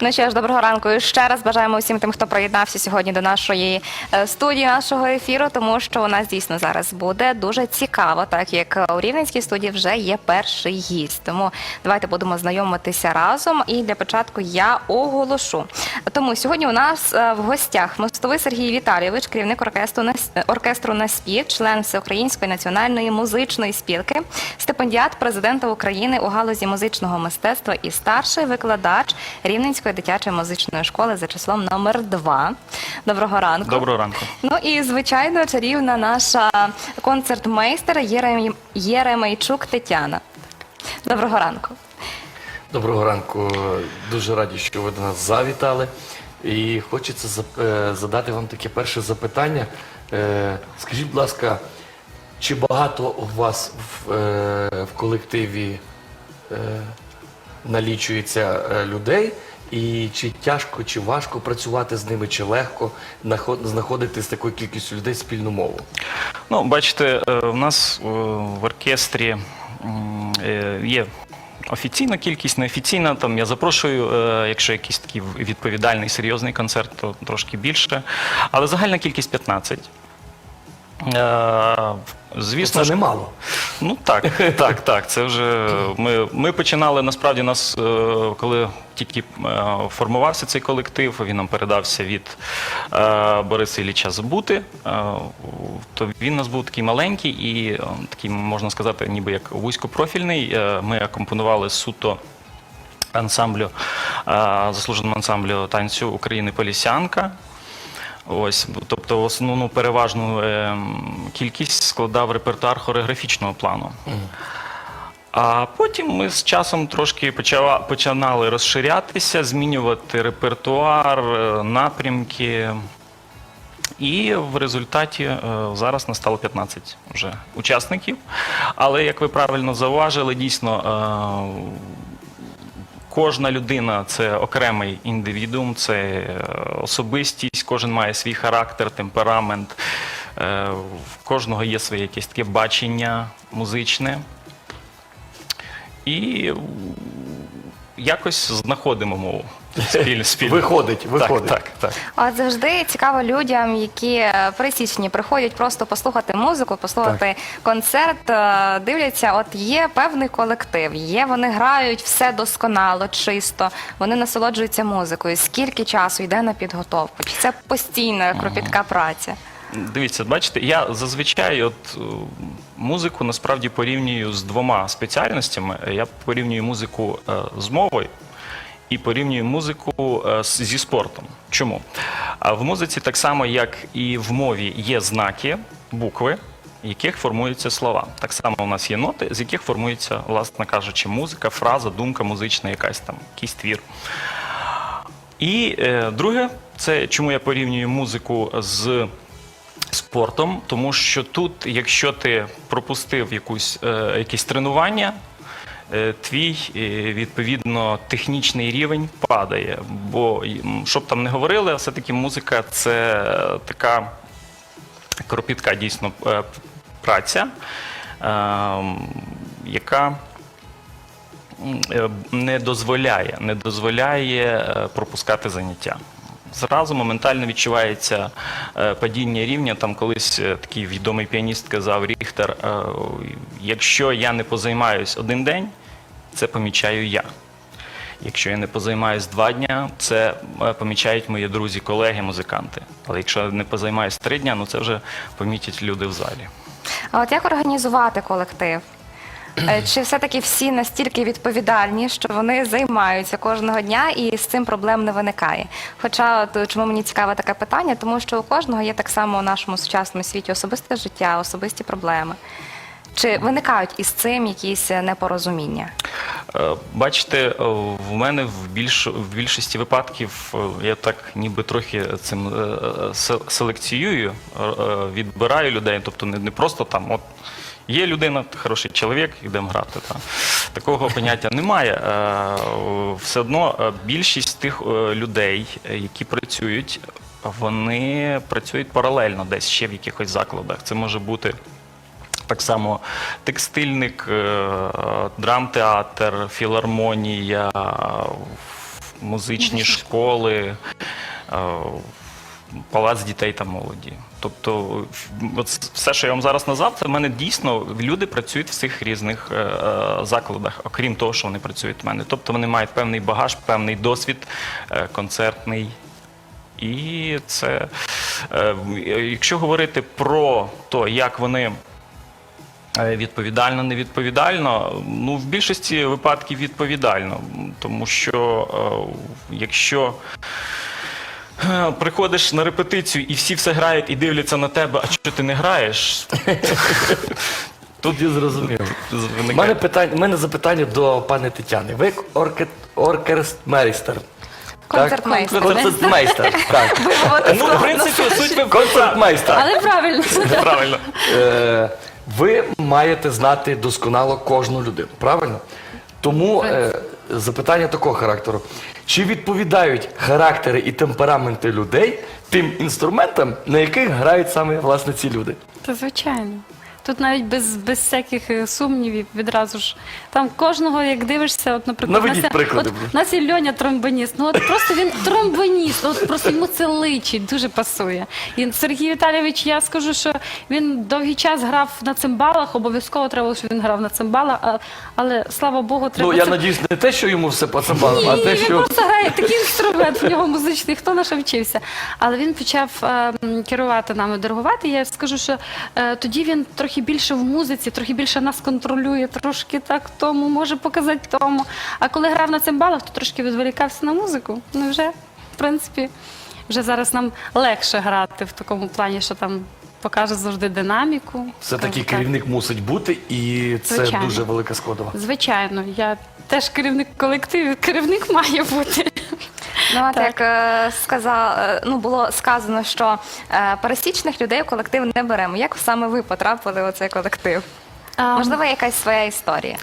Ну що ж, доброго ранку. І ще раз бажаємо усім тим, хто приєднався сьогодні до нашої е, студії, нашого ефіру, тому що у нас дійсно зараз буде дуже цікаво, так як у Рівненській студії вже є перший гість. Тому давайте будемо знайомитися разом. І для початку я оголошу. Тому сьогодні у нас е, в гостях мостовий Сергій Віталійович, керівник оркестру «Нас- оркестру «Наспів», член Всеукраїнської національної музичної спілки, стипендіат президента України у галузі музичного мистецтва і старший викладач Рівненської дитячої музичної школи за числом номер 2 Доброго ранку. Доброго ранку. Ну і звичайно, чарівна наша концертмейстер Єрем... Єремейчук Тетяна. Доброго ранку. Доброго ранку. Дуже раді, що ви до нас завітали. І хочеться е, задати вам таке перше запитання. Е, Скажіть, будь ласка, чи багато у вас в, е, в колективі налічується е, людей? І чи тяжко, чи важко працювати з ними, чи легко знаходити з такою кількістю людей спільну мову? Ну, бачите, е, в нас е, в оркестрі є офіційна кількість, неофіційна. Там я запрошую, якщо якийсь такий відповідальний, серйозний концерт, то трошки більше. Але загальна кількість 15. Е, Звісно, Це немало. Ну так, так, так. Це вже ми, ми починали насправді нас, е, коли тільки е, формувався цей колектив, він нам передався від Бориса Ілліча Забути. Е, то він у нас був такий маленький і такий, можна сказати, ніби як вузькопрофільний. Ми акомпонували суто ансамблю, заслуженому ансамблю танцю України Полісянка. Ось, тобто основну переважну ем, кількість складав репертуар хореографічного плану. А потім ми з часом трошки починали розширятися, змінювати репертуар, е, напрямки. І в результаті е, зараз настало 15 вже учасників. Але як ви правильно зауважили, дійсно е, Кожна людина це окремий індивідуум, це е, особистість, кожен має свій характер, темперамент, е, в кожного є своє якесь таке бачення музичне. І якось знаходимо мову. Спіль, спільну. Виходить, виходить. Так, так, так. А От завжди цікаво людям, які е, пересічні приходять просто послухати музику, послухати концерт, е, дивляться, от є певний колектив, є, вони грають все досконало, чисто, вони насолоджуються музикою. Скільки часу йде на підготовку? Чи це постійна кропітка праця? Дивіться, бачите, я зазвичай от е, музику насправді порівнюю з двома спеціальностями. Я порівнюю музику е, з мовою і порівнюю музику е, зі спортом. Чому? А в музиці так само, як і в мові, є знаки, букви. Яких формуються слова. Так само у нас є ноти, з яких формується, власне кажучи, музика, фраза, думка музична, якась там, якийсь твір. І друге, це чому я порівнюю музику з спортом, тому що тут, якщо ти пропустив якусь, е, якесь тренування, е, твій е, відповідно технічний рівень падає. Бо що б там не говорили, все-таки музика це така кропітка дійсно праця, яка не дозволяє, не дозволяє пропускати заняття. Зразу моментально відчувається е, падіння рівня. Там колись е, такий відомий піаніст казав Ріхтер: е, якщо я не позаймаюсь один день, це помічаю я. Якщо я не позаймаюсь два дня, це помічають мої друзі, колеги, музиканти. Але якщо я не позаймаюсь три дня, ну це вже помітять люди в залі. А от як організувати колектив? Е, Чи все-таки всі настільки відповідальні, що вони займаються кожного дня і з цим проблем не виникає? Хоча от е, чому мені цікаве таке питання, тому що у кожного є так само у нашому сучасному світі особисте життя, особисті проблеми. Чи виникають із цим якісь е, непорозуміння? Бачите, в мене в, більш, в більшості випадків я так ніби трохи цим е, се- селекціюю, відбираю людей, тобто не, не просто там, от є людина, хороший чоловік, йдемо грати. Та. Такого поняття немає. Е, Все одно е, більшість тих е, людей, які працюють, вони працюють паралельно десь ще в якихось закладах. Це може бути так само текстильник, драмтеатр, філармонія, музичні школи, палац дітей та молоді. Тобто, от все, що я вам зараз назвав, це в мене дійсно люди працюють в цих різних е, е, закладах, окрім того, що вони працюють в мене. Тобто вони мають певний багаж, певний досвід е, концертний. І це, е, якщо говорити про те, як вони е, відповідально, невідповідально, ну в більшості випадків відповідально, тому що е, якщо приходиш на репетицію і всі все грають і дивляться на тебе, а що ти не граєш? Тут я зрозумів. У мене питання, у мене запитання до пані Тетяни. Ви орке, оркестмейстер. Концертмейстер. Концертмейстер. Так. Ну, в принципі, суть ви Концертмейстер. Але правильно. правильно. Е, ви маєте знати досконало кожну людину, правильно? Тому е, запитання такого характеру. Чи відповідають характери і темпераменти людей тим інструментам, на яких грають саме власне ці люди? Та звичайно. Тут навіть без, без всяких е, сумнівів відразу ж. Там кожного, як дивишся, от, наприклад, Наведіть нас приклади, От, нас Льоня тромбоніст. Ну от просто він тромбоніст, от просто йому це личить, дуже пасує. І Сергій Віталійович, я скажу, що він довгий час грав на цимбалах, обов'язково треба, щоб він грав на цимбалах, а- але слава Богу, треба. Ну я це- надіюсь, не те, що йому все поцебало, а ні, те, він що просто грає такий інструмент, в нього музичний, хто на що вчився. Але він почав е, керувати нами, диригувати. Я скажу, що е, тоді він трохи більше в музиці, трохи більше нас контролює, трошки так тому, може показати тому. А коли грав на цимбалах, то трошки відволікався на музику. Ну вже, в принципі, вже зараз нам легше грати в такому плані, що там покаже завжди динаміку. все-таки так. керівник мусить бути, і це Звичайно. дуже велика складова. Звичайно, я теж керівник колективу, керівник має бути. Ну, от Так. як е, сказав, е, ну було сказано, що е, пересічних людей в колектив не беремо. Як саме ви потрапили у цей колектив? Можливо, якась своя історія.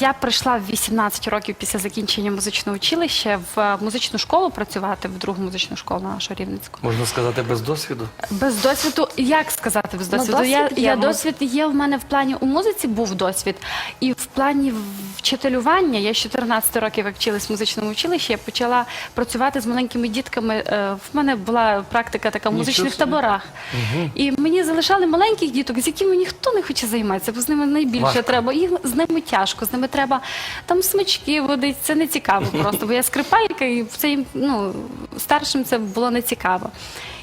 Я прийшла в 18 років після закінчення музичного училища в е, музичну школу працювати, в другу музичну школу нашу Рівненську. Можна сказати, без досвіду. Без досвіду, як сказати без Ну, досвіду? я, досвід є, я муз- досвід є в мене в плані у музиці був досвід, і в плані вчителювання. Я з 14 років як вчилась в музичному училищі, я почала працювати з маленькими дітками. Е, В мене була практика така в музичних собі. таборах. І мені залишали маленьких діток, з якими ніхто не хоче займатися, бо з ними найбільше Важко. треба. Їх з ними тяжко, з ними треба там смички водити. Це не цікаво просто. Бо я скрипалька, і це їм ну старшим це було не цікаво.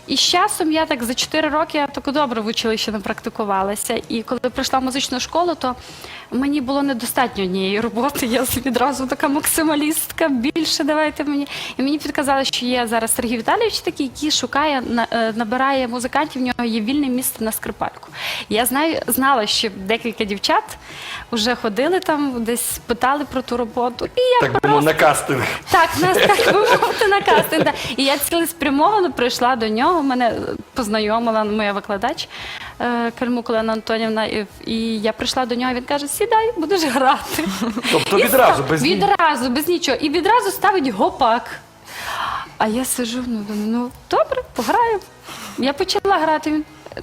І з часом я так за 4 роки я так добре в училищі напрактикувалася. І коли прийшла в музичну школу, то мені було недостатньо однієї роботи. Я відразу така максималістка, більше давайте мені. І мені підказали, що є зараз Сергій Віталійович такий, який шукає, е, набирає музикантів, в нього є вільне місце на скрипальку. Я знаю, знала, що декілька дівчат вже ходили там, десь питали про ту роботу. І я Так мов, на кастинг. так, нас так би мовити на кастинг. да. І я цілеспрямовано прийшла до нього. Мене е, познайомила моя викладач е, Кальмук Олена Антонівна. І, я прийшла до нього. Він каже: сідай, будеш грати. Тобто відразу, без нічого, відразу, без нічого. І відразу ставить гопак. А я сижу, ну, думаю, ну добре, пограю. Я почала грати. Він «Е,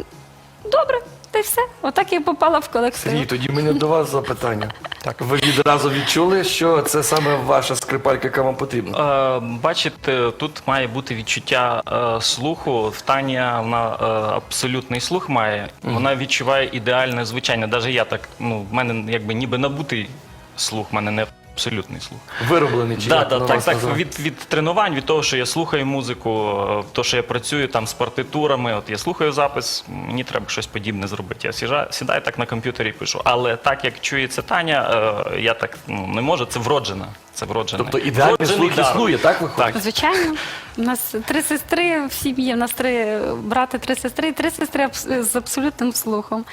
добре, та й все. Отак я попала в колектив. Сергій, тоді мене до вас запитання. Так. Ви відразу відчули, що це саме ваша скрипалька, яка вам потрібна? Е, Бачите, тут має бути відчуття е, слуху. В Таня вона е, абсолютний слух має. Вона відчуває ідеальне звучання. Навіть я так, ну, в мене якби ніби набутий слух, в мене не абсолютний слух. Вироблений чи Да, як да, на так, вас так. Від, від тренувань, від того, що я слухаю музику, е, то, що я працюю там з партитурами, от я слухаю запис, мені треба щось подібне зробити. Я сіжа, сідаю так на комп'ютері і пишу. Але так як чується Таня, е, я так ну, не можу, це вроджена. Це вроджене. Тобто ідеальний Вроджений слух дар. існує, так виходить? Так. Звичайно, у нас три сестри в сім'ї, у нас три брати, три сестри, і три сестри абс- з абсолютним слухом.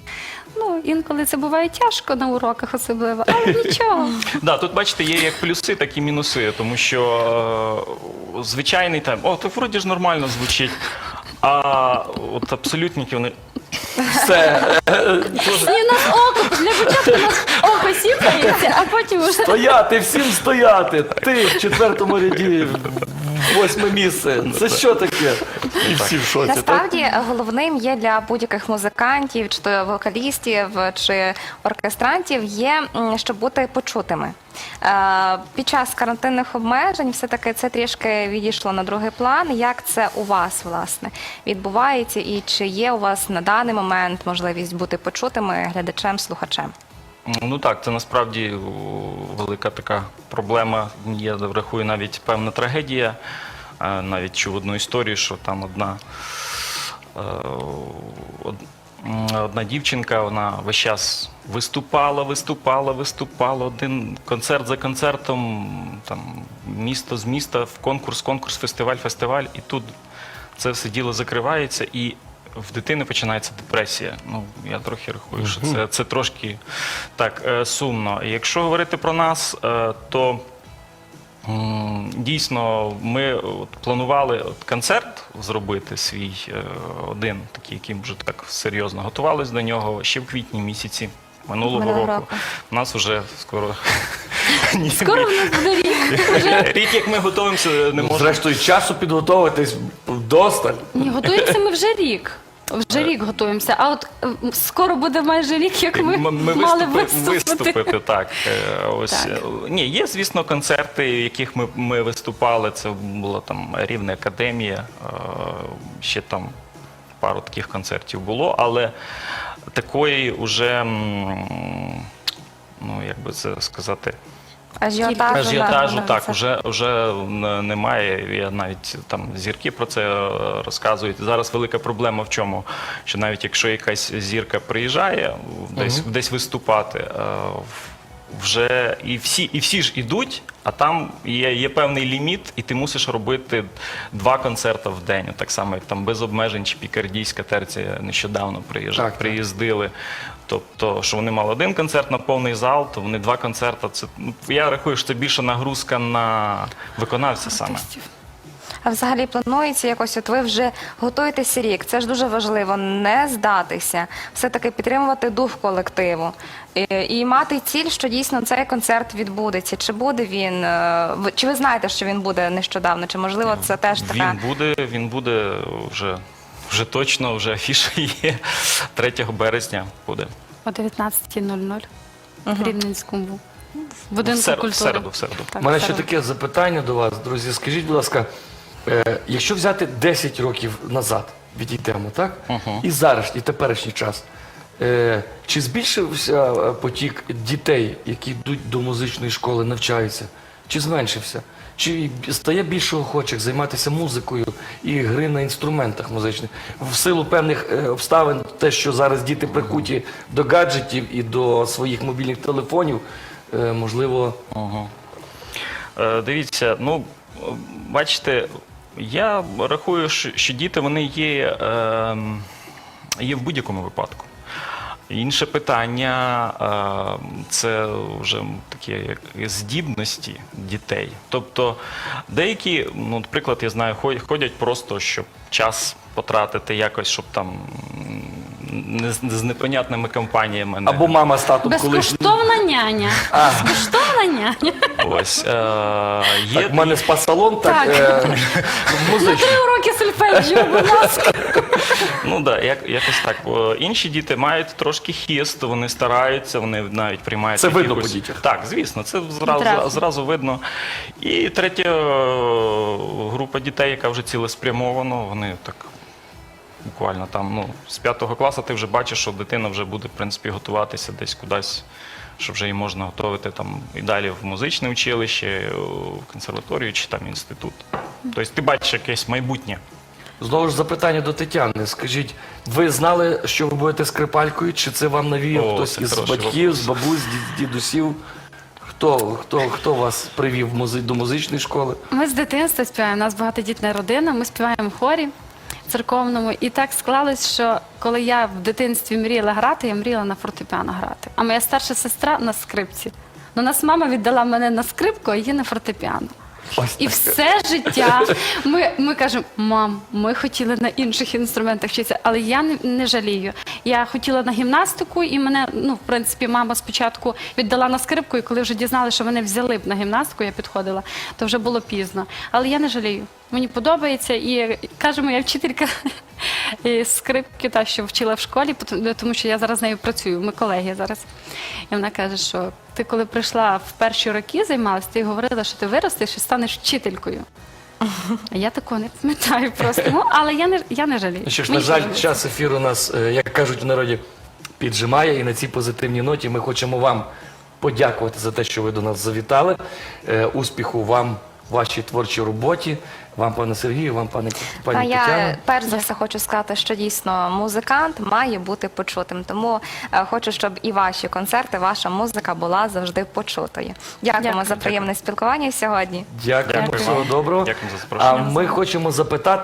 Ну, інколи це буває тяжко на уроках особливо, але нічого. Да, тут бачите, є як плюси, так і мінуси, тому що е, звичайний там, о, то вроді ж нормально звучить. А от абсолютники вони Все, І у нас око, для початку у нас око сіпається, а потім уже. стояти, всім стояти. Ти в четвертому ряді восьме місце. Це що таке? І всі в шоці. так? Насправді е, головним є для будь-яких музикантів, чи то вокалістів, чи оркестрантів, є м, щоб бути почутими. Е, Під час карантинних обмежень все-таки це трішки відійшло на другий план. Як це у вас власне відбувається, і чи є у вас на даний момент можливість бути почутими глядачем, слухачем? Ну так, це насправді велика така проблема. Я рахую навіть певна трагедія. Е, Навіть чув одну історію, що там одна, е, одна дівчинка, вона весь час виступала, виступала, виступала. Один концерт за концертом, там місто з міста, в конкурс, конкурс, фестиваль, фестиваль. І тут це все діло закривається і. В дитини починається депресія. Ну я трохи рахую, що це, це трошки так е, сумно. Якщо говорити про нас, е, то дійсно ми от, планували от, концерт зробити свій е, один, такий, який вже так серйозно готувалися до нього ще в квітні місяці минулого Минулого року. року. У нас вже скоро Ні, Скоро в нас буде рік. рік, як ми готуємося, не Ну, можна. Зрештою, часу підготуватись вдосталь. Ні, готуємося ми вже рік. Вже рік готуємося. А от е, скоро буде майже рік, як ми, мали виступи- виступити. виступити. Так, Е, ось Так. е, ні, є, звісно, концерти, в яких ми, ми виступали. Це була там рівна академія. е, Ще там пару таких концертів було, але такої уже, м, ну як би це сказати. Ажіотажу, Ажіотажу так, так, вже, вже немає. Я навіть там зірки про це е, розказують. Зараз велика проблема в чому? Що навіть якщо якась зірка приїжджає десь, десь виступати, е, вже і всі, і всі ж ідуть, а там є, є певний ліміт, і ти мусиш робити два концерти в день. Так само, як там без обмежень чи пікардійська терція нещодавно приїжджали, Так, так. приїздили. Тобто, що вони мали один концерт на повний зал, то вони два концерти. Це ну, я рахую, що це більше нагрузка на виконавця саме. А взагалі планується якось, от ви вже готуєтеся рік. Це ж дуже важливо не здатися, все-таки підтримувати дух колективу і, і мати ціль, що дійсно цей концерт відбудеться. Чи буде він? е, Чи ви знаєте, що він буде нещодавно? Чи можливо це теж така Він буде, він буде вже, вже точно, вже афіша є 3 березня буде. О 19.00 в Рівненському будинку В сер- в середу, в середу. У мене ще таке запитання до вас, друзі. Скажіть, будь ласка, е, якщо взяти 10 років назад, відійдемо, так? І зараз, і теперішній час. Е, чи збільшився е, потік дітей, які йдуть до музичної школи, навчаються? Чи зменшився? Чи стає більше охочих займатися музикою і гри на інструментах музичних? В силу певних е, обставин, те, що зараз діти прикуті до гаджетів і до своїх мобільних телефонів, е, можливо, Е, Дивіться, ну е, бачите, я рахую, що, діти вони є, е, є в будь-якому випадку. Інше питання е, це вже такі як здібності дітей. Тобто деякі, ну, наприклад, я знаю, хо- ходять просто, щоб час потратити якось, щоб там не з, непонятними компаніями. або мама з татом колишні. Няня. Безкоштовна няня. Ось, е, є, Так, в мене спа-салон, так, Так. е, музичний. Три уроки сольфеджіо, будь ласка. Ну да, як, якось так. Інші діти мають трошки хіст, вони стараються, вони навіть приймають. Це видно якихось- по дітях. Так, звісно, це зразу, зразу видно. І третя е, група дітей, яка вже цілеспрямовано, вони так. Буквально там, ну, з п'ятого класу ти вже бачиш, що дитина вже буде, в принципі, готуватися десь кудись, що вже її можна готувати там і далі в музичне училище, в консерваторію чи там інститут. Тобто ти бачиш якесь майбутнє. Знову ж запитання до Тетяни. Скажіть, ви знали, що ви будете скрипалькою, чи це вам навіяв О, хтось це із хороший батьків, з бабусь, ді- дідусів? Хто, хто, хто вас привів музи- до музичної школи? Ми з дитинства співаємо. У нас багатодітна родина. Ми співаємо в хорі церковному. І так склалось, що коли я в дитинстві мріяла грати, я мріяла на фортепіано грати. А моя старша сестра на скрипці. Ну, нас мама віддала мене на скрипку, а її на фортепіано. Ось І так. все життя ми, ми кажемо, мам, ми хотіли на інших інструментах вчитися, але я не, не жалію. Я хотіла на гімнастику, і мене, ну, в принципі, мама спочатку віддала на скрипку, і коли вже дізналися, що мене взяли б на гімнастику, я підходила, то вже було пізно. Але я не жалію. Мені подобається, і каже моя вчителька скрипки, та що вчила в школі, тому що я зараз з нею працюю. Ми колеги зараз. І вона каже, що ти коли прийшла в перші роки займалася, ти говорила, що ти виростеш і станеш вчителькою. А я такого не пам'ятаю просто. Ну, але я не, я не жалію. Ну що ж, Мені на жаль, подобається. час ефіру нас, е, як кажуть в народі, піджимає. І на цій позитивній ноті ми хочемо вам подякувати за те, що ви до нас завітали. Е, Успіху вам вашій творчій роботі, вам, пане Сергію, вам, пане А пані я перш за все хочу сказати, що дійсно музикант має бути почутим. Тому е, хочу, щоб і ваші концерти, ваша музика була завжди почутою. Дякуємо Дякую. за приємне спілкування сьогодні. Дякуємо, Дякую всього доброго. Дякую за А ми хочемо запитати.